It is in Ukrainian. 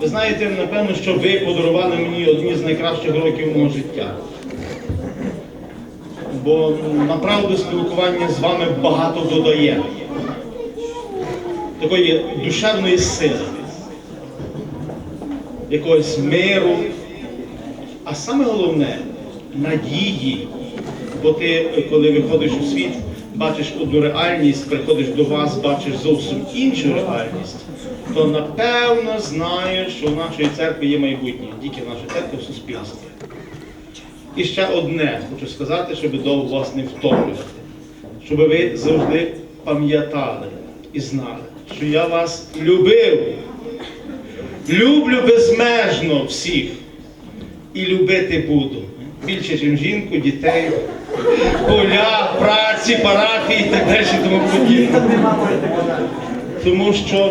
Ви знаєте, напевно, що ви подарували мені одні з найкращих років мого життя. Бо направду спілкування з вами багато додає. Такої душевної сили, якогось миру, а саме головне надії. Бо ти, коли виходиш у світ, бачиш одну реальність, приходиш до вас, бачиш зовсім іншу реальність, то напевно знаєш, що в нашої церкви є майбутнє, тільки наша церква в суспільстві. І ще одне хочу сказати, щоб довго вас не втомлювати, щоб ви завжди пам'ятали і знали, що я вас любив. Люблю безмежно всіх і любити буду. Більше, ніж жінку, дітей, поля, праці, парафії і так далі тому подібне. Тому що